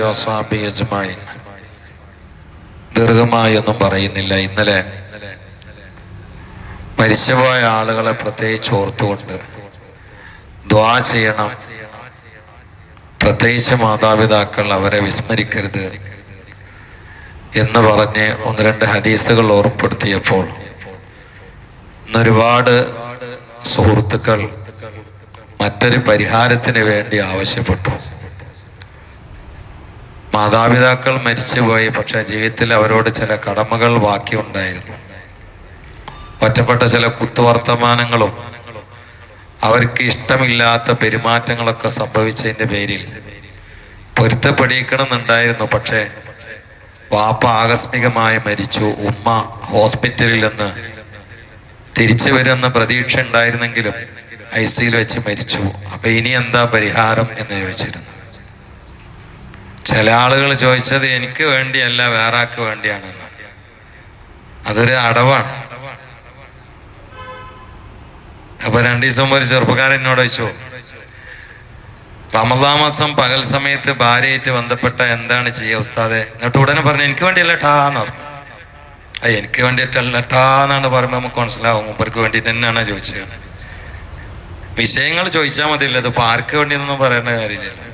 വസ്ഹബിഹി അജ്മഈൻ. ദീർഘമായൊന്നും പറയുന്നില്ല. ഇന്നലെ മരിച്ചുപോയ ആളുകളെ പ്രത്യേകിച്ച് ഓർത്തുകൊണ്ട് ദ്വാ ചെയ്യണം. പ്രത്യേകിച്ച് മാതാപിതാക്കൾ അവരെ വിസ്മരിക്കരുത് എന്ന് പറഞ്ഞ് ഒന്ന് രണ്ട് ഹദീസുകൾ ഓർമ്മപ്പെടുത്തിയപ്പോൾ ഇന്നൊരുപാട് സുഹൃത്തുക്കൾ മറ്റൊരു പരിഹാരത്തിന് വേണ്ടി ആവശ്യപ്പെട്ടു. മാതാപിതാക്കൾ മരിച്ചുപോയി പക്ഷെ ജീവിതത്തിൽ അവരോട് ചില കടമകൾ ബാക്കിയുണ്ടായിരുന്നു. ഒറ്റപ്പെട്ട ചില കുത്തുവർത്തമാനങ്ങളും അവർക്ക് ഇഷ്ടമില്ലാത്ത പെരുമാറ്റങ്ങളൊക്കെ സംഭവിച്ചതിന്റെ പേരിൽ പൊരുത്തപ്പെടിയിക്കണമെന്നുണ്ടായിരുന്നു. പക്ഷേ വാപ്പ ആകസ്മികമായി മരിച്ചു. ഉമ്മ ഹോസ്പിറ്റലിൽ നിന്ന് തിരിച്ചു വരുമെന്ന പ്രതീക്ഷ ഉണ്ടായിരുന്നെങ്കിലും ഐ സിയിൽ വെച്ച് മരിച്ചു. അപ്പൊ ഇനി എന്താ പരിഹാരം എന്ന് ചോദിച്ചിരുന്നു. ചില ആളുകൾ ചോദിച്ചത് എനിക്ക് വേണ്ടിയല്ല വേറെ വേണ്ടിയാണെന്ന്. അതൊരു അടവാണ്. അപ്പൊ രണ്ടു ദിവസം ഒരു ചെറുപ്പക്കാരൻ എന്നോട് ചോദിച്ചു റമദാ മാസം പകൽ സമയത്ത് ഭാര്യയായിട്ട് ബന്ധപ്പെട്ട എന്താണ് ചെയ്യുക ഉസ്താദെ? എന്നിട്ട് ഉടനെ പറഞ്ഞു എനിക്ക് വേണ്ടിയല്ല ടാന്ന് പറഞ്ഞു. ആ എനിക്ക് വേണ്ടിയിട്ടല്ല ടാന്നാണ് പറയുമ്പോൾ നമുക്ക് മനസ്സിലാവും. മൂപ്പർക്ക് വേണ്ടിയിട്ട് തന്നെയാണ് ചോദിച്ചത്. വിഷയങ്ങൾ ചോദിച്ചാൽ മതിയല്ലോ. ഇതിപ്പോ ആർക്ക് വേണ്ടിയെന്നൊന്നും പറയേണ്ട കാര്യമില്ലല്ലോ.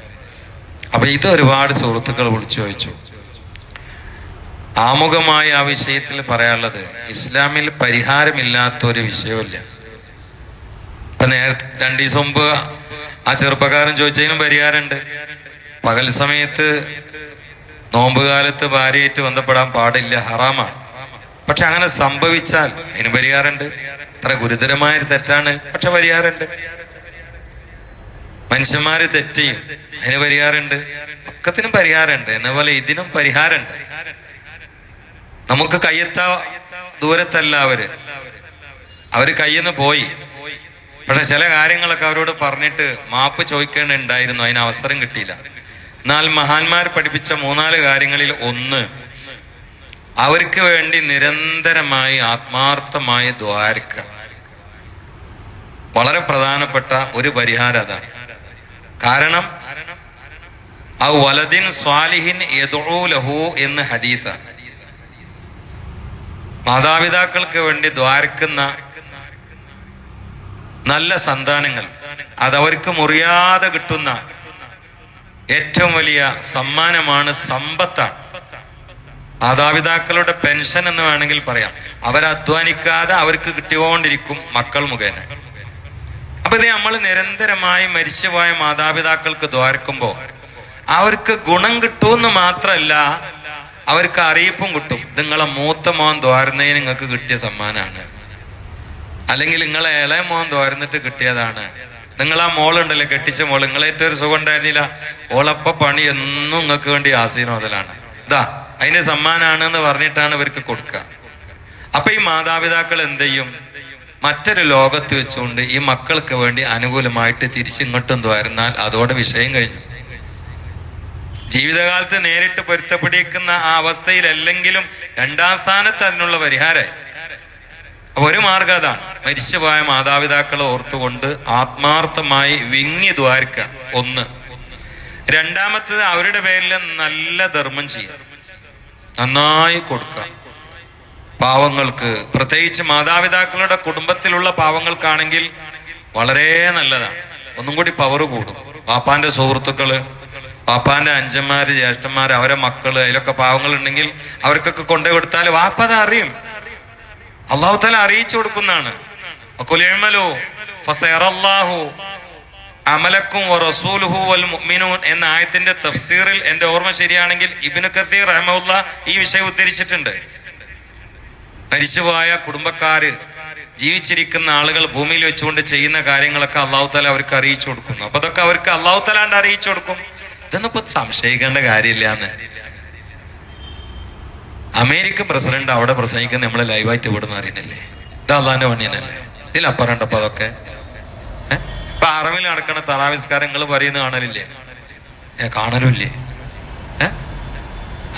അപ്പൊ ഇത് ഒരുപാട് സുഹൃത്തുക്കൾ വിളിച്ചു ചോദിച്ചു. ആമുഖമായി ആ വിഷയത്തിൽ പറയാനുള്ളത് ഇസ്ലാമിൽ പരിഹാരമില്ലാത്ത ഒരു വിഷയമില്ല ഇപ്പൊ നേരത്തെ രണ്ടു ദിവസം മുമ്പ് ആ ചെറുപ്പക്കാരൻ ചോദിച്ചതിനും പരിഹാരമുണ്ട്. പകൽ സമയത്ത് നോമ്പ് കാലത്ത് ഭാര്യയായിട്ട് ബന്ധപ്പെടാൻ പാടില്ല. ഹറാമാണ്. പക്ഷെ അങ്ങനെ സംഭവിച്ചാൽ അതിന് പരിഹാരമുണ്ട്. അത്ര ഗുരുതരമായ ഒരു തെറ്റാണ് പക്ഷെ പരിഹാരമുണ്ട്. മനുഷ്യന്മാര് തെറ്റ് അതിന് പരിഹാരമുണ്ട്. ഒക്കത്തിനും പരിഹാരമുണ്ട്. എന്ന പോലെ ഇതിനും പരിഹാരമുണ്ട്. നമുക്ക് കയ്യെത്ത ദൂരത്തല്ല അവർ. അവർ കയ്യെന്ന് പോയി. പക്ഷെ ചില കാര്യങ്ങളൊക്കെ അവരോട് പറഞ്ഞിട്ട് മാപ്പ് ചോദിക്കേണ്ടുണ്ടായിരുന്നു അതിന് അവസരം കിട്ടിയില്ല. എന്നാൽ മഹാന്മാർ പഠിപ്പിച്ച മൂന്നാൽ കാര്യങ്ങളിൽ ഒന്ന് അവർക്ക് വേണ്ടി നിരന്തരമായി ആത്മാർത്ഥമായ ദ്വാരക്ക. വളരെ പ്രധാനപ്പെട്ട ഒരു പരിഹാരം അതാണ്. കാരണം ആ വലദിൻ സ്വാലിഹിൻ ലഹു എന്ന് ഹദീസ. മാതാപിതാക്കൾക്ക് വേണ്ടി ദ്വാരക്കുന്ന നല്ല സന്താനങ്ങൾ അതവർക്ക് മുറിയാതെ കിട്ടുന്ന ഏറ്റവും വലിയ സമ്മാനമാണ് സമ്പത്താണ്. മാതാപിതാക്കളുടെ പെൻഷൻ എന്ന് വേണമെങ്കിൽ പറയാം. അവരധ്വാനിക്കാതെ അവർക്ക് കിട്ടിക്കൊണ്ടിരിക്കും മക്കൾ മുഖേന. അപ്പൊ ഇത് നമ്മൾ നിരന്തരമായി മരിച്ചുപോയ മാതാപിതാക്കൾക്ക് ദ്വാരക്കുമ്പോൾ അവർക്ക് ഗുണം കിട്ടുമെന്ന് മാത്രമല്ല അവർക്ക് അറിയിപ്പും കിട്ടും. നിങ്ങളെ മൂത്ത മോൻ ദ്വാരുന്നതിന് നിങ്ങൾക്ക് കിട്ടിയ സമ്മാനാണ്. അല്ലെങ്കിൽ നിങ്ങളെ ഇളയ മോൻ ദ്വാരുന്നിട്ട് കിട്ടിയതാണ്. നിങ്ങൾ ആ മോളുണ്ടല്ലോ കെട്ടിച്ച മോൾ നിങ്ങളേറ്റൊരു സുഖം ഉണ്ടായിരുന്നില്ല. ഓളപ്പ പണി എന്നും നിങ്ങൾക്ക് വേണ്ടി ആസീന മുതലാണ് ഇതാ അതിന്റെ സമ്മാനാണ് എന്ന് പറഞ്ഞിട്ടാണ് ഇവർക്ക് കൊടുക്കുക. അപ്പൊ ഈ മാതാപിതാക്കൾ എന്ത് ചെയ്യും? മറ്റൊരു ലോകത്ത് വെച്ചുകൊണ്ട് ഈ മക്കൾക്ക് വേണ്ടി അനുകൂലമായിട്ട് തിരിച്ചിങ്ങോട്ടും തോരുന്നാൽ അതോടെ വിഷയം കഴിഞ്ഞു. ജീവിതകാലത്ത് നേരിട്ട് പൊരുത്തപ്പെടിക്കുന്ന ആ അവസ്ഥയിലല്ലെങ്കിലും രണ്ടാം സ്ഥാനത്ത് അതിനുള്ള പരിഹാരമായി അപ്പൊ ഒരു മാർഗം അതാണ്. മരിച്ചുപോയ മാതാപിതാക്കളെ ഓർത്തുകൊണ്ട് ആത്മാർത്ഥമായി വിങ്ങി ദ്വാരിക്കുക. ഒന്ന്. രണ്ടാമത്തത് അവരുടെ പേരിൽ നല്ല ധർമ്മം ചെയ്യുക. നന്നായി കൊടുക്കുക. പാവങ്ങൾക്ക് പ്രത്യേകിച്ച് മാതാപിതാക്കളുടെ കുടുംബത്തിലുള്ള പാവങ്ങൾക്കാണെങ്കിൽ വളരെ നല്ലതാണ്. ഒന്നും കൂടി പവർ കൂടും. പാപ്പാന്റെ സുഹൃത്തുക്കൾ പാപ്പാന്റെ അഞ്ചന്മാര് ജ്യേഷ്ഠന്മാര് അവരെ മക്കൾ അതിലൊക്കെ പാവങ്ങൾ ഉണ്ടെങ്കിൽ അവർക്കൊക്കെ കൊണ്ടു കൊടുത്താൽ വാപ്പത അറിയും. അള്ളാഹു തല അറിയിച്ചു കൊടുക്കുന്നതാണ്. ഫസയറല്ലാഹു അമലക്കും റസൂലുഹു വൽ മുഅ്മിനൂൻ എന്ന ആയത്തിന്റെ തഫ്സീറിൽ എന്റെ ഓർമ്മ ശരിയാണെങ്കിൽ ഇബ്നു കത്തീർ റഹ്മുല്ല ഈ വിഷയം ഉദ്ധരിച്ചിട്ടുണ്ട്. മരിച്ചുപോയ കുടുംബക്കാര് ജീവിച്ചിരിക്കുന്ന ആളുകൾ ഭൂമിയിൽ വെച്ചുകൊണ്ട് ചെയ്യുന്ന കാര്യങ്ങളൊക്കെ അള്ളാഹു തല അവർക്ക് അറിയിച്ചു കൊടുക്കുന്നു. അപ്പൊ അതൊക്കെ അവർക്ക് അള്ളാഹു തലാണ്ട് അറിയിച്ചു കൊടുക്കും. ഇതൊന്നും സംശയിക്കേണ്ട കാര്യമില്ല എന്ന് അമേരിക്കൻ പ്രസിഡന്റ് അവിടെ പ്രസംഗിക്കുന്ന നമ്മളെ ലൈവായിട്ട് ഇവിടെ നിന്ന് അറിയുന്നില്ലേ? ഇത് അള്ളാന്റെ പണിയനല്ലേ ഇതിലപ്പുറം ഉണ്ടപ്പോ അതൊക്കെ? ഇപ്പൊ അറബിൽ നടക്കണ തറാവിസ്കാരം നിങ്ങൾ പറയുന്ന കാണലില്ലേ? ഏ കാണലുമില്ലേ? ഏ?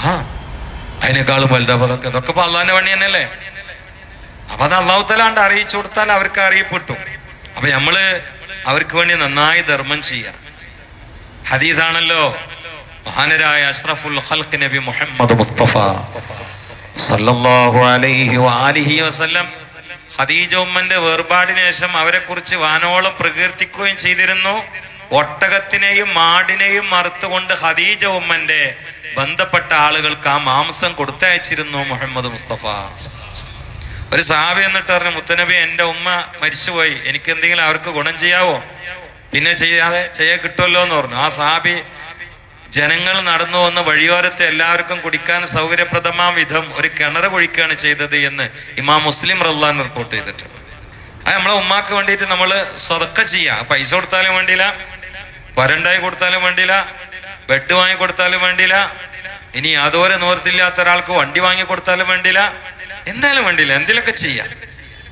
ആ അതിനേക്കാളും വലുതാപതൊക്കെ. ഇതൊക്കെ ഇപ്പൊ അള്ളാന്റെ പണി തന്നെയല്ലേ? അപ്പൊ അത് അള്ളാഹുത്തലാണ്ട് അറിയിച്ചു കൊടുത്താൽ അവർക്ക് അറിയപ്പെട്ടു. അപ്പൊ നമ്മൾ അവർക്ക് വേണ്ടി നന്നായി ധർമ്മം ചെയ്യാം. ഹദീദാണല്ലോ മഹാനരായ അഷ്റഫുൽ നബി മുഹമ്മദ് മുസ്തഫ സല്ലല്ലാഹു അലൈഹി വആലിഹി വസല്ലം ഖദീജ ഉമ്മന്റെ വേർപാടിന് ശേഷം അവരെ കുറിച്ച് വാനോളം പ്രകീർത്തിക്കുകയും ചെയ്തിരുന്നു. ഒട്ടകത്തിനെയും മാടിനെയും മറുത്തുകൊണ്ട് ഹദീജ ഉമ്മന്റെ ബന്ധപ്പെട്ട ആളുകൾക്ക് ആ മാംസം കൊടുത്തയച്ചിരുന്നു മുഹമ്മദ് മുസ്തഫ. ഒരു സാബി എന്നിട്ട് പറഞ്ഞു മുത്തനബി എന്റെ ഉമ്മ മരിച്ചുപോയി. എനിക്ക് എന്തെങ്കിലും അവർക്ക് ഗുണം ചെയ്യാവോ? പിന്നെ ചെയ്യാതെ ചെയ്യാൻ കിട്ടുമല്ലോ എന്ന് പറഞ്ഞു. ആ സാബി ജനങ്ങൾ നടന്നു വന്ന വഴിയോരത്തെ എല്ലാവർക്കും കുടിക്കാൻ സൗകര്യപ്രദമാം വിധം ഒരു കിണർ കുഴിക്കുകയാണ് ചെയ്തത് എന്ന് ഇമാം മുസ്ലിം റല്ലാൻ റിപ്പോർട്ട് ചെയ്തിട്ടുണ്ട്. അത് നമ്മളെ ഉമ്മാക്ക് വേണ്ടിയിട്ട് നമ്മൾ സ്വതക്ക ചെയ്യാം. പൈസ കൊടുത്താലും വേണ്ടിയില്ല വരണ്ടായി കൊടുത്താലും വേണ്ടിയില്ല ബെഡ് വാങ്ങി കൊടുത്താലും വേണ്ടിയില്ല ഇനി യാതൊരു നിവർത്തില്ലാത്ത ഒരാൾക്ക് വണ്ടി വാങ്ങി കൊടുത്താലും വേണ്ടിയില്ല എന്തായാലും വേണ്ടിയില്ല എന്തിലൊക്കെ ചെയ്യാം?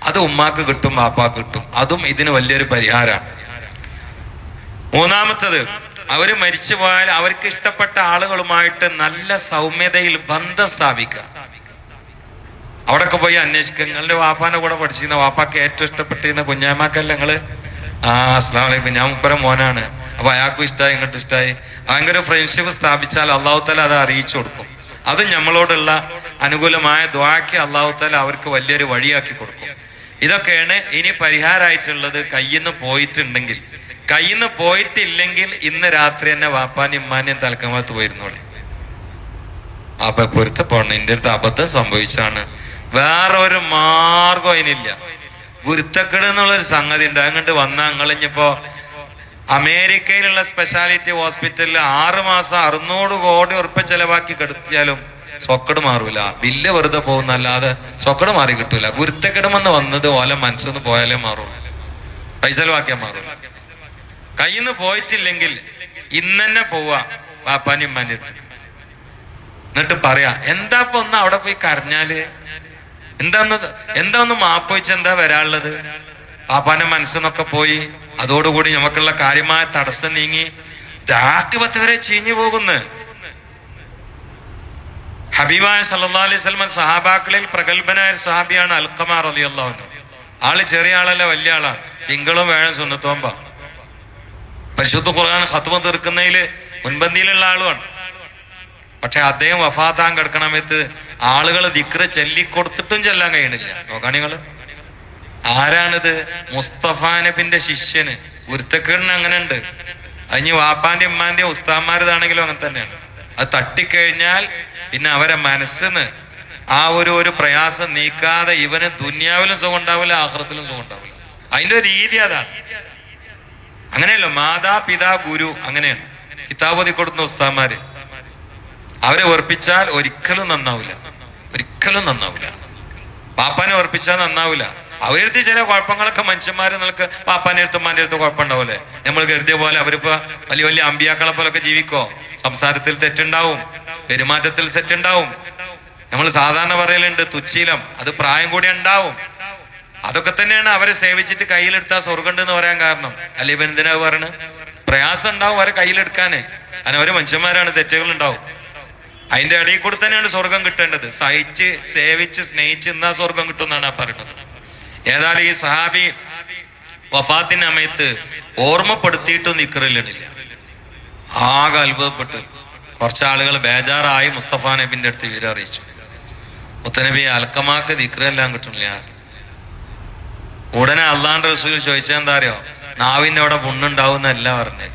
അത് ഉമ്മാക്ക് കിട്ടും വാപ്പാക്ക് കിട്ടും. അതും ഇതിന് വലിയൊരു പരിഹാരമാണ് മൂന്നാമത്തത് അവർ മരിച്ചു പോയാൽ അവർക്ക് ഇഷ്ടപ്പെട്ട ആളുകളുമായിട്ട് നല്ല സൗമ്യതയിൽ ബന്ധം സ്ഥാപിക്കുക. അവിടൊക്കെ പോയി അന്വേഷിക്കുക. നിങ്ങളുടെ വാപ്പാനെ കൂടെ പഠിച്ചിരുന്ന വാപ്പാക്ക് ഏറ്റവും ഇഷ്ടപ്പെട്ടിരുന്ന കുഞ്ഞാമാക്കല്ല നിങ്ങൾ? ആ അസ്ലാം ഞാൻ മുപ്പര മോനാണ്. അപ്പൊ അയാൾക്കും ഇഷ്ടമായി ഇങ്ങോട്ട് ഇഷ്ടമായി ഭയങ്കര ഫ്രണ്ട്ഷിപ്പ് സ്ഥാപിച്ചാൽ അള്ളാഹു താല അത് അറിയിച്ചു കൊടുക്കും. അത് നമ്മളോടുള്ള അനുകൂലമായ ദ്വാക്ക് അള്ളാഹു താല അവർക്ക് വലിയൊരു വഴിയാക്കി കൊടുക്കും. ഇതൊക്കെയാണ് ഇനി പരിഹാരമായിട്ടുള്ളത് കയ്യിൽ നിന്ന് പോയിട്ടുണ്ടെങ്കിൽ. കയ്യിൽ നിന്ന് പോയിട്ടില്ലെങ്കിൽ ഇന്ന് രാത്രി തന്നെ വാപ്പാനും ഇമ്മാനെയും തലക്കമത്ത് പോയിരുന്നോളെ. അപ്പൊ പൊരുത്തപ്പോണം എന്റെ അടുത്ത് അബദ്ധം സംഭവിച്ചാണ് വേറെ ഒരു മാർഗം അതിനില്ല. ഗുരുത്തക്കേട് എന്നുള്ളൊരു സംഗതി ഉണ്ട്. അങ്ങോട്ട് വന്നാൽ നിങ്ങളിഞ്ഞിപ്പോ അമേരിക്കയിലുള്ള സ്പെഷ്യാലിറ്റി ഹോസ്പിറ്റലിൽ ആറ് മാസം അറുന്നൂറ് കോടി ഉറപ്പ ചെലവാക്കി കെടുത്തിയാലും സൊക്കട് മാറൂല. ബില്ല് വെറുതെ പോകുന്നല്ലാതെ സൊക്കട് മാറി കിട്ടൂല. ഗുരുത്തക്കെടുമെന്ന് വന്നത് ഓല മനസ്സൊന്ന് പോയാലേ മാറൂ പൈസ ചെലവാക്കിയാൽ മാറൂല കയ്യിൽ നിന്ന് പോയിട്ടില്ലെങ്കിൽ ഇന്നെ പോവാ വാപ്പാനും ഉമ്മാന്റെ എന്നിട്ട് പറയാ എന്താ ഇപ്പൊ ഒന്ന് അവിടെ പോയി കരഞ്ഞാൽ? എന്താ ഒന്ന് മാപ്പൊഴിച്ച് എന്താ വരാനുള്ളത്? പാപ്പാന്റെ മനസ്സിന്നൊക്കെ പോയി. അതോടുകൂടി നമുക്കുള്ള കാര്യമായ തടസ്സം നീങ്ങി. ദാക്കിപത്ത് വരെ ചീഞ്ഞു പോകുന്നു. ഹബീബായ സല്ലാ അലൈഹി സഹാബാക്കളിൽ പ്രഗത്ഭനായ സഹാബിയാണ് അൽക്കമാർ അലി ആൾ ചെറിയ ആളല്ല വലിയ ആളാണ് തിങ്കളും വേണം സുന്നത്തോമ്പ പരിശുദ്ധ ഖുർആൻ ഖത്മ തീർക്കുന്നതിൽ മുൻപന്തിയിലുള്ള ആളുമാണ് പക്ഷെ അദ്ദേഹം വഫാത്താൻ കിടക്കണമെത്ത് ആളുകൾ ദിക്ര ചൊല്ലിക്കൊടുത്തിട്ടും ചെല്ലാൻ കഴിയണില്ല. നോക്കാ ആരാണിത്? മുസ്തഫ നബിന്റെ ശിഷ്യന്. ഗുരുത്തക്കേടിന് അങ്ങനെ ഉണ്ട് അതിന് വാപ്പാന്റെ ഉമ്മാന്റെ ഉസ്താന്മാരതാണെങ്കിലും അങ്ങനെ തന്നെയാണ്. അത് തട്ടിക്കഴിഞ്ഞാൽ പിന്നെ അവരെ മനസ്സിന്ന് ആ ഒരു ഒരു പ്രയാസം നീക്കാതെ ഇവന് ദുന്യാവിലും സുഖം ഉണ്ടാവില്ല ആഹ്റത്തിലും സുഖം ഉണ്ടാവില്ല. അതിന്റെ രീതി അതാണ്. അങ്ങനെയല്ല മാതാ പിതാ ഗുരു അങ്ങനെയാണ്. കിതാബോധി കൊടുക്കുന്ന ഉസ്താന്മാര് അവരെ ഉറപ്പിച്ചാൽ ഒരിക്കലും നന്നാവില്ല ഒരിക്കലും നന്നാവില്ല പാപ്പാനെ ഉറപ്പിച്ചാൽ നന്നാവില്ല അവരെടുത്ത് ചില കുഴപ്പങ്ങളൊക്കെ മനുഷ്യന്മാരെ നിങ്ങൾക്ക് പാപ്പാന്റെ അടുത്ത് ഉമ്മാന്റെ അടുത്ത് കുഴപ്പമുണ്ടാവില്ലേ നമ്മൾ കരുതിയ പോലെ അവരിപ്പോ വലിയ വലിയ അമ്പിയാക്കളെ പോലൊക്കെ ജീവിക്കോ? സംസാരത്തിൽ തെറ്റുണ്ടാവും. പെരുമാറ്റത്തിൽ തെറ്റുണ്ടാവും നമ്മൾ സാധാരണ പറയലുണ്ട് തുച്ഛീലം. അത് പ്രായം കൂടി ഉണ്ടാവും. അതൊക്കെ തന്നെയാണ് അവരെ സേവിച്ചിട്ട് കയ്യിലെടുത്താൽ സ്വർഗം എന്ന് പറയാൻ കാരണം. അല്ലെ ഇവൻ എന്തിനാ പറയണ്? പ്രയാസം ഉണ്ടാവും അവരെ കയ്യിലെടുക്കാനേ. അങ്ങനെ അവരെ മനുഷ്യന്മാരാണ് തെറ്റുകൾ ഉണ്ടാവും അതിന്റെ ഇടയിൽ കൂടെ തന്നെയാണ് സ്വർഗം കിട്ടേണ്ടത്. സഹിച്ച് സേവിച്ച് സ്നേഹിച്ച് എന്നാ സ്വർഗം കിട്ടും എന്നാണ് ആ പറയുന്നത് ഏതായാലും ഈ സഹാബി വഫാത്തിന്റെ സമയത്ത് ഓർമ്മപ്പെടുത്തിയിട്ടും നിക്കറിലിടില്ല ആകെ അത്ഭുതപ്പെട്ട് കുറച്ച് ആളുകൾ ബേജാറായി മുസ്തഫ നബിന്റെ അടുത്ത് വിവരം അറിയിച്ചു. മുത്തനബി അൽക്കമാക്ക് ദിക്റെല്ലാം കിട്ടുന്നില്ല ഉടനെ അള്ളാന്റെ റസൂൽ ചോദിച്ചാൽ എന്താ അറിയോ? നാവിന്റെ അവിടെ പുണ്ണുണ്ടാവുന്നല്ല പറഞ്ഞേ.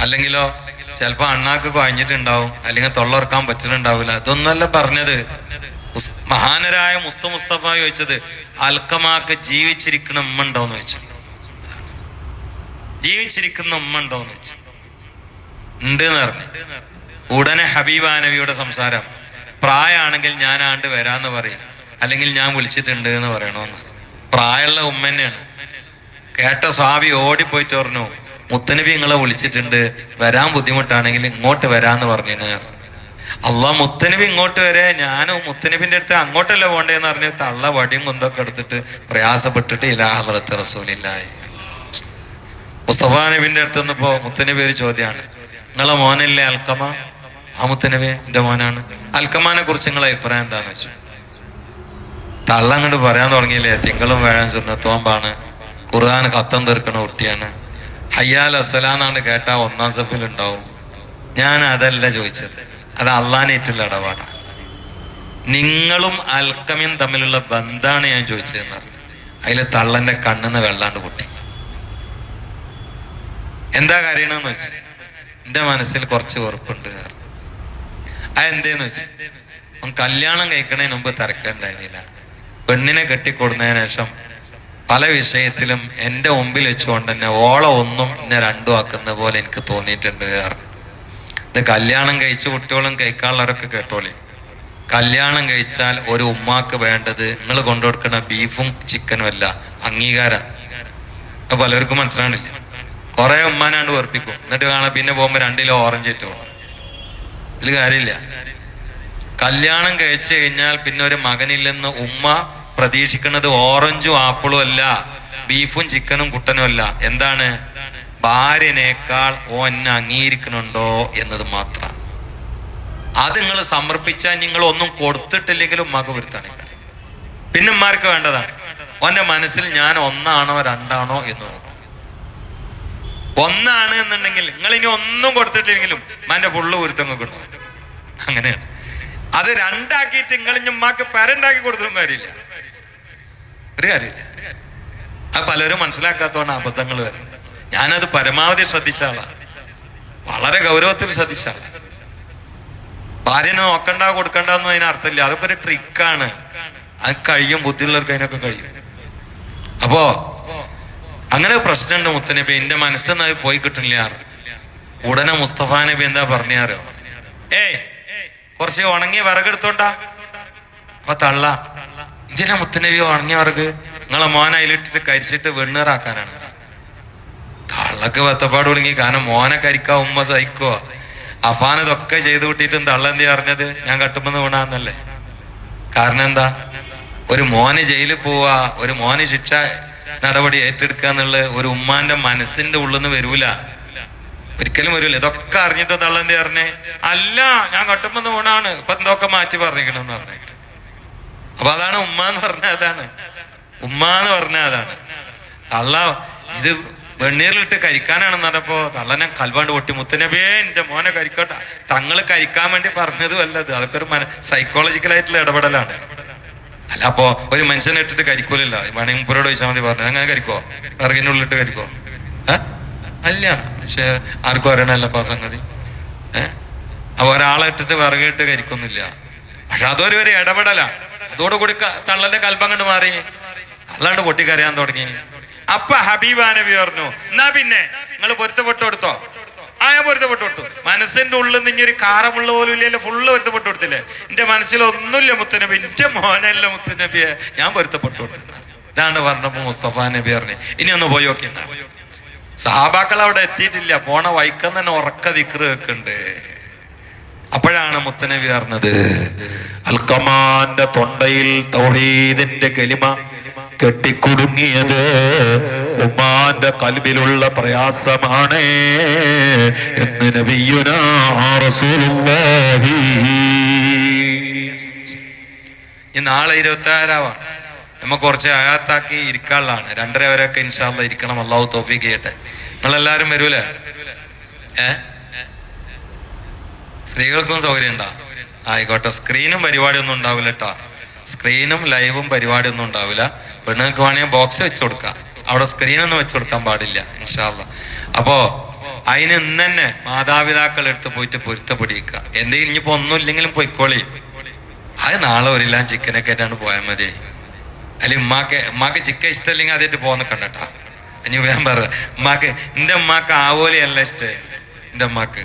അല്ലെങ്കിലോ ചിലപ്പോ അണ്ണാക്ക് കുഴഞ്ഞിട്ടുണ്ടാവും അല്ലെങ്കിൽ തൊള്ളർക്കാൻ പറ്റുന്നുണ്ടാവില്ല. ഇതൊന്നല്ല പറഞ്ഞത്. മഹാനരായ മുത്തു മുസ്തഫ ചോദിച്ചത് അൽക്കമാക്ക് ജീവിച്ചിരിക്കുന്ന ഉമ്മ ഉണ്ടോന്ന് ചോദിച്ചു. ജീവിച്ചിരിക്കുന്ന ഉമ്മ ഉണ്ടോന്ന് ചോദിച്ചു. ഉണ്ട് എന്ന് പറഞ്ഞു. ഉടനെ ഹബീബ നബിയുടെ സംസാരം പ്രായമാണെങ്കിൽ ഞാൻ ആണ്ട് വരാന്ന് പറയും അല്ലെങ്കിൽ ഞാൻ വിളിച്ചിട്ടുണ്ട് എന്ന് പറയണമെന്ന് പ്രായമുള്ള ഉമ്മ തന്നെയാണ് കേട്ട സ്വാമി ഓടിപ്പോയിട്ട് പറഞ്ഞു മുത്തനബി നിങ്ങളെ വിളിച്ചിട്ടുണ്ട് വരാൻ ബുദ്ധിമുട്ടാണെങ്കിൽ ഇങ്ങോട്ട് വരാന്ന് പറഞ്ഞു അള്ളാ മുത്തനബി ഇങ്ങോട്ട് വരെ ഞാനും മുത്തനബിന്റെ അടുത്ത് അങ്ങോട്ടല്ല പോണ്ടേന്ന് പറഞ്ഞ് തള്ള വടിയും കുന്തൊക്കെ എടുത്തിട്ട് പ്രയാസപ്പെട്ടിട്ട് ഇലാഹുറത്ത് റസൂലില്ലായി മുസ്തഫ നബിന്റെ അടുത്ത് നിന്നിപ്പോ മുത്തനബി ഒരു ചോദ്യമാണ് നിങ്ങളെ മോനല്ലേ അൽക്കമ? ആ മുത്തനബി എന്റെ മോനാണ്. അൽക്കമാനെ കുറിച്ച് നിങ്ങളെ അഭിപ്രായം എന്താന്ന് വെച്ചു? തള്ള അങ്ങോട്ട് പറയാൻ തുടങ്ങിയില്ലേ? തിങ്കളും വേഴം സുന്നത്തോമ്പാണ്. ഖുർആൻ കത്തം തീർക്കണ കുട്ടിയാണ്. ഹയ്യാൽ അസലാന്നാണ് കേട്ടാ ഒന്നാം സഫിൽ ഉണ്ടാവും ഞാൻ അതല്ല ചോദിച്ചത്. അത് അള്ളാനേറ്റുള്ള ഇടപാടാണ് നിങ്ങളും അൽക്കമിയും തമ്മിലുള്ള ബന്ധാണ് ഞാൻ ചോദിച്ചതെന്ന് പറഞ്ഞു. അതിൽ തള്ളന്റെ കണ്ണെന്ന് വെള്ളാണ്ട് പൊട്ടി. എന്താ കാര്യണെന്ന് വെച്ച്? എന്റെ മനസ്സിൽ കുറച്ച് വെറുപ്പുണ്ട്. അതെന്തേന്ന് വെച്ച്? കല്യാണം കഴിക്കണതിന് മുമ്പ് തിരക്കുണ്ടായിരുന്നില്ല. പെണ്ണിനെ കെട്ടിക്കൊടുന്നതിന് ശേഷം പല വിഷയത്തിലും എന്റെ മുമ്പിൽ വെച്ചുകൊണ്ട് തന്നെ ഓളം ഒന്നും എന്നെ രണ്ടും ആക്കുന്ന പോലെ എനിക്ക് തോന്നിയിട്ടുണ്ട് ഇത് കല്യാണം കഴിച്ച കുട്ടികളും കഴിക്കാനുള്ളവരൊക്കെ കേട്ടോളി. കല്യാണം കഴിച്ചാൽ ഒരു ഉമ്മാക്ക് വേണ്ടത് നിങ്ങൾ കൊണ്ടുകൊടുക്കുന്ന ബീഫും ചിക്കനും അല്ല അംഗീകാരം. പലർക്കും മനസ്സിലാണില്ല കുറെ ഉമ്മാനാണ്ട് വെറുപ്പിക്കും. എന്നിട്ട് കാണാം പിന്നെ പോകുമ്പോ രണ്ടിലോ ഓറഞ്ച് ഇട്ട് പോകണം ഇതിൽ കാര്യമില്ല. കല്യാണം കഴിച്ചു കഴിഞ്ഞാൽ പിന്നെ ഒരു മകനില്ലെന്ന് ഉമ്മ പ്രതീക്ഷിക്കുന്നത് ഓറഞ്ചും ആപ്പിളും അല്ല ബീഫും ചിക്കനും കുട്ടനും അല്ല. എന്താണ്? ഭാര്യനേക്കാൾ ഓ എന്നെ അംഗീകരിക്കുന്നുണ്ടോ എന്നത് മാത്രമാണ് അത് നിങ്ങൾ സമർപ്പിച്ചാൽ നിങ്ങൾ ഒന്നും കൊടുത്തിട്ടില്ലെങ്കിലും ഉമ്മാക്ക് വരുത്താണ് പിന്നെ ഉമ്മാർക്ക് വേണ്ടതാണ്. ഓന്റെ മനസ്സിൽ ഞാൻ ഒന്നാണോ രണ്ടാണോ എന്ന് നോക്കും ഒന്നാണ് എന്നുണ്ടെങ്കിൽ നിങ്ങൾ ഇനി ഒന്നും കൊടുത്തിട്ടില്ലെങ്കിലും മന്റെ ഫുള്ള് ഒരുത്തങ്ങ് കിട്ടും അങ്ങനെയാണ്. അത് രണ്ടാക്കിയിട്ട് നിങ്ങൾ ഇനി ഉമ്മാക്ക് പരണ്ടാക്കി കൊടുത്തിട്ടും കാര്യമില്ല. ഒരു കാര്യമില്ല അത് പലരും മനസ്സിലാക്കാത്തതുകൊണ്ട് അബദ്ധങ്ങൾ വരുന്നത് ഞാനത് പരമാവധി ശ്രദ്ധിച്ച ആളാണ് വളരെ ഗൗരവത്തിൽ ശ്രദ്ധിച്ച ആളാണ് ഭാര്യനെ നോക്കണ്ട കൊടുക്കണ്ട എന്നും അതിന് അർത്ഥമില്ല. അതൊക്കെ ഒരു ട്രിക്കാണ് അത് കഴിയും ബുദ്ധിയുള്ളവർക്ക് അതിനൊക്കെ കഴിയും. അപ്പോ അങ്ങനെ പ്രശ്നമുണ്ട് മുത്തനബി. എന്റെ മനസ്സിൽ അത് പോയി കിട്ടില്ല ഉടനെ മുസ്തഫ നബി എന്താ പറഞ്ഞാരോ? ഏയ് കുറച്ച് ഉണങ്ങി വിറകെടുത്തോണ്ടാ അപ്പൊ തള്ള. ഇതിനാ മുത്തനബി ഉണങ്ങിയ വിറക് നിങ്ങളെ മോൻ അതിലിട്ടിട്ട് കരിച്ചിട്ട് വെണ്ണീറാക്കാനാണ്. തള്ളക്ക് വത്തപ്പാട് തുടങ്ങി കാരണം മോനെ കരിക്കാ ഉമ്മ സഹിക്കുക അഫാൻ ഇതൊക്കെ ചെയ്തു കൂട്ടിയിട്ടും തള്ള എന്തി അറിഞ്ഞത്? ഞാൻ കട്ടുമെന്ന് വീണാന്നല്ലേ. കാരണം എന്താ? ഒരു മോന് ജയിലിൽ പോവാ ഒരു മോന് ശിക്ഷ നടപടി ഏറ്റെടുക്കുക എന്നുള്ള ഒരു ഉമ്മാന്റെ മനസ്സിന്റെ ഉള്ളിൽ നിന്ന് വരൂല. ഒരിക്കലും വരൂല. ഇതൊക്കെ അറിഞ്ഞിട്ട് തള്ളന്തി പറഞ്ഞേ? അല്ല ഞാൻ കട്ടുമെന്ന് വീണാണ്. ഇപ്പൊ എന്തൊക്കെ മാറ്റി പറഞ്ഞിരിക്കണമെന്ന് പറഞ്ഞു അപ്പൊ അതാണ് ഉമ്മ എന്ന് പറഞ്ഞ അതാണ്. ഉമ്മ എന്ന് പറഞ്ഞ അതാണ്. തള്ള ഇത് വെണ്ണീറിലിട്ട് കരിക്കാനാണെന്ന് പറഞ്ഞപ്പോ തള്ളനെ കൽവാണ്ട് പൊട്ടി. മുത്തനബിയെ എന്റെ മോനെ കരിക്കട്ടെ. തങ്ങൾ കരിക്കാൻ വേണ്ടി പറഞ്ഞതും അല്ലത് അതൊക്കെ ഒരു സൈക്കോളജിക്കലായിട്ടുള്ള ഇടപെടലാണ്. അല്ല അപ്പോ ഒരു മനുഷ്യനെ ഇട്ടിട്ട് കരിക്കൂലല്ലോ. വേണമെങ്കിൽ മുപ്പരോട് ചോദിച്ചാൽ മതി പറഞ്ഞു അങ്ങനെ കരിക്കോ? വിറകിനുള്ളിട്ട് കരിക്കോ? അല്ല പക്ഷെ ആർക്കും അറിയണല്ലോ അപ്പൊ സംഗതി. ഏഹ് അപ്പൊ ഒരാളെ ഇട്ടിട്ട് വിറകിട്ട് കരിക്കൊന്നുമില്ല. പക്ഷെ അതൊരു ഒരു ഇടപെടലാ അതോടുകൂടി തള്ളന്റെ കൽപ്പം കണ്ട് മാറി. തള്ളാണ്ട് പൊട്ടിക്കരയാൻ തുടങ്ങി. അപ്പ ഹബീബാ നബി പറഞ്ഞു എന്നാ പിന്നെ? നിങ്ങൾ പൊരുത്തപ്പെട്ടു കൊടുത്തോ? ആ ഞാൻ പൊരുത്തപ്പെട്ടു കൊടുത്തു. മനസ്സിന്റെ ഉള്ളിൽ നിന്ന് ഇങ്ങനൊരു കാറമുള്ള പോലും ഇല്ലല്ലോ. ഫുള്ള് പൊരുത്തപ്പെട്ടു കൊടുത്തില്ലേ? എന്റെ മനസ്സിൽ ഒന്നുമില്ല മുത്തനബി. എന്റെ മോനല്ല മുത്തനബിയെ. ഞാൻ പൊരുത്തപ്പെട്ടു കൊടുത്തു. ഇതാണ് പറഞ്ഞപ്പോ മുസ്തഫ നബി പറഞ്ഞു. ഇനി ഒന്ന് പോയി നോക്കി സഹാബാക്കൾ അവിടെ എത്തിയിട്ടില്ല. പോണ വൈക്കം തന്നെ ഉറക്ക ദിക്റ് വെക്കുന്നുണ്ട് അപ്പോഴാണ് മുത്തനബി പറഞ്ഞത് അൽക്കമാന്റെ തൊണ്ടയിൽ തൗഹീദിന്റെ കലിമ കെട്ടിക്കുടുങ്ങിയത് ഉമ്മാന്റെ കൽബിലുള്ള പ്രയാസമാണ് എന്ന് നബിയുനാ റസൂലുള്ളാഹി. നാളെ ഇരുപത്തി ആറാവാണ് നമുക്ക് കുറച്ച് അയാത്താക്കി ഇരിക്കാനുള്ളതാണ്. രണ്ടര വരെയൊക്കെ ഇൻഷാല്ല ഇരിക്കണം. അള്ളാഹു തോഫീക്ക് ചെയ്യട്ടെ. നിങ്ങളെല്ലാരും വരൂലേ? ഏ? സ്ത്രീകൾക്കും സൗകര്യം ഉണ്ടാ ആയിക്കോട്ടെ സ്ക്രീനും പരിപാടിയൊന്നും ഉണ്ടാവില്ല കേട്ടോ സ്ക്രീനും ലൈവും പരിപാടിയൊന്നും ഉണ്ടാവില്ല പെണ്ണുങ്ങൾക്ക് വേണമെങ്കിൽ ബോക്സ് വെച്ച് കൊടുക്കാം. അവിടെ സ്ക്രീനൊന്നും വെച്ച് കൊടുക്കാൻ പാടില്ല ഇൻഷാല്ല അപ്പോ അതിന് ഇന്ന് തന്നെ മാതാപിതാക്കൾ എടുത്ത് പോയിട്ട് പൊരുത്തപ്പെടിക്കുക എന്തെങ്കിലും ഇനിയിപ്പോ ഒന്നും ഇല്ലെങ്കിലും പൊയ്ക്കോളി. അത് നാളെ ഒരില്ല ചിക്കനൊക്കെ ആയിട്ടാണ് പോയാൽ മതി. അല്ലെങ്കിൽ ഉമ്മാക്ക് ഉമ്മാക്ക് ചിക്കൻ ഇഷ്ടമല്ലെങ്കിൽ അതായിട്ട് പോകുന്ന കണ്ടട്ടാ ഇനി ഞാൻ പറ. ഉമ്മാക്ക് എന്റെ ഉമ്മാക്ക് ആവോലിയല്ല ഇഷ്ടം. എന്റെ ഉമ്മാക്ക്.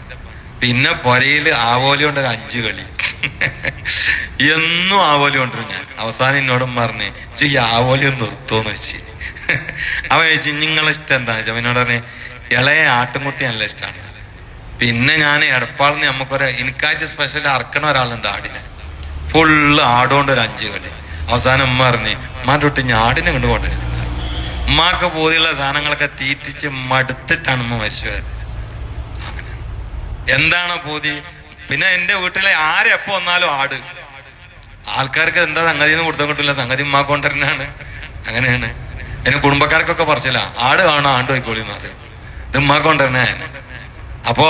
പിന്നെ പൊരയിൽ ആവോലി കൊണ്ട് അഞ്ച് കളി. എന്നും ആവോലി കൊണ്ടിരും ഞാൻ. അവസാനം എന്നോടും പറഞ്ഞ് ഈ ആവോലി ഒന്ന് നിർത്തുമെന്ന് വെച്ച്. അവൻ ചോദിച്ചു നിങ്ങളെ ഇഷ്ടം എന്താ? വെച്ചാൽ അവനോട് പറഞ്ഞ് ഇളയ ആട്ടുംകുട്ടി നല്ല ഇഷ്ടമാണ് പിന്നെ ഞാൻ എടപ്പാളിന്ന് നമുക്കൊരു എനിക്കായിട്ട് സ്പെഷ്യൽ അറക്കണ ഒരാളുണ്ട് ആടിനെ. ഫുള്ള് ആടുകൊണ്ട് ഒരു അഞ്ച് കളി. അവസാനം ഉമ്മ പറഞ്ഞ് ഉമ്മാന്റെ ഒട്ടി ഞാൻ ആടിനെ കൊണ്ട് കൊണ്ടിരുന്നത് ഉമ്മാക്ക് പോതിയുള്ള സാധനങ്ങളൊക്കെ തീറ്റിച്ച് മടുത്തിട്ടാണ് ഉമ്മ മരിച്ചു പോയത്. എന്താണ് പൂതി? പിന്നെ എന്റെ വീട്ടിലെ ആരെപ്പോ വന്നാലും ആട്. ആൾക്കാർക്ക് എന്താ സംഗതി എന്ന് കൊടുത്താൽ കിട്ടില്ല സംഗതി ഉമ്മാ അങ്ങനെയാണ്. എന്നെ കുടുംബക്കാർക്കൊക്കെ പറച്ചില്ല ആട് കാണോ ആണ്ട് പോയിക്കോളി എന്ന് പറയും. ഇത് കൊണ്ടുവരണേ അപ്പോ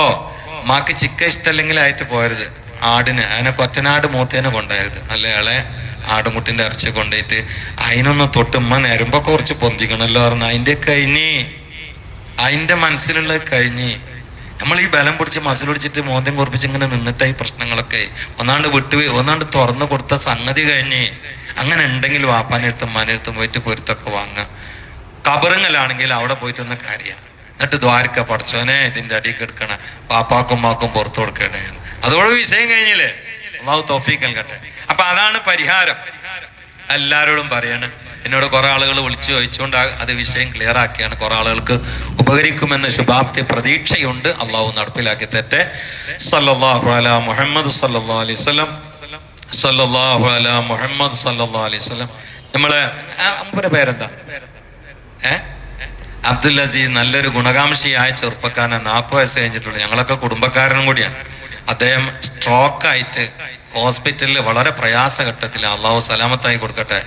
ഉമ്മാക്ക് ചിക്ക ഇഷ്ടമല്ലെങ്കിൽ ആയിട്ട് പോയരുത്. ആടിന്. അതിനെ കൊറ്റനാട് മൂത്തേനെ കൊണ്ടായത് നല്ല ഇളെ ആടുമുട്ടിന്റെ ഇറച്ചി കൊണ്ടുപോയിട്ട് അതിനൊന്ന് തൊട്ട് ഉമ്മ നേരുമ്പോ കുറച്ച് പൊന്തിക്കണല്ലോ പറഞ്ഞു. അതിന്റെ കഴിഞ്ഞ് അതിന്റെ മനസ്സിലുള്ളത് കഴിഞ്ഞ് നമ്മൾ ഈ ബലം പിടിച്ച് മസിൽ പിടിച്ചിട്ട് മോന്തം കുറിപ്പിച്ച് ഇങ്ങനെ നിന്നിട്ട് ഈ പ്രശ്നങ്ങളൊക്കെ. ഒന്നാണ്ട് വിട്ട് ഒന്നാണ്ട് തുറന്നു കൊടുത്ത സംഗതി കഴിഞ്ഞ് അങ്ങനെ ഉണ്ടെങ്കിൽ വാപ്പാനെടുത്തും മാനെടുത്തും പോയിട്ട് പൊരുത്തൊക്കെ വാങ്ങുക. കബറുകളാണെങ്കിൽ അവിടെ പോയിട്ട് ഒന്ന് കാര്യമാണ്. എന്നിട്ട് ദ്വാരക്ക പഠിച്ചോനെ ഇതിന്റെ അടിയിൽ കിടക്കണ പാപ്പാക്കും മാക്കും പുറത്തു കൊടുക്കണേ. അതോടെ വിഷയം കഴിഞ്ഞില്ലേ? അള്ളാഹു തോഫീക്കൽ നൽകട്ടെ. അപ്പൊ അതാണ് പരിഹാരം. എല്ലാവരോടും പറയാണ്. എന്നോട് കുറെ ആളുകൾ വിളിച്ചു ചോദിച്ചുകൊണ്ട് അത് വിഷയം ക്ലിയർ ആക്കിയാണ്. കുറെ ആളുകൾക്ക് ഉപകരിക്കുമെന്ന ശുഭാപ്തി പ്രതീക്ഷയുണ്ട്. അള്ളാഹു നടപ്പിലാക്കി തെറ്റെ സല്ലല്ലാഹു അലാ മുഹമ്മദ് സല്ലല്ലാഹു അലൈഹി വസല്ലം. സല്ലല്ലാഹു അലാ മുഹമ്മദ് സല്ലല്ലാഹു അലൈഹി വസല്ലം. നമ്മളെ പേരെന്താ? ഏ? അബ്ദുൽ അസീസ് നല്ലൊരു ഗുണകാംക്ഷിയായ ചെറുപ്പക്കാരനെ. നാൽപ്പത് വയസ്സ് കഴിഞ്ഞിട്ടുള്ളൂ. ഞങ്ങളൊക്കെ കുടുംബക്കാരനും കൂടിയാണ്. അദ്ദേഹം സ്ട്രോക്ക് ആയിട്ട് ഹോസ്പിറ്റലിൽ വളരെ പ്രയാസഘട്ടത്തിൽ അള്ളാഹു സലാമത്തായി കൊടുക്കട്ടെ.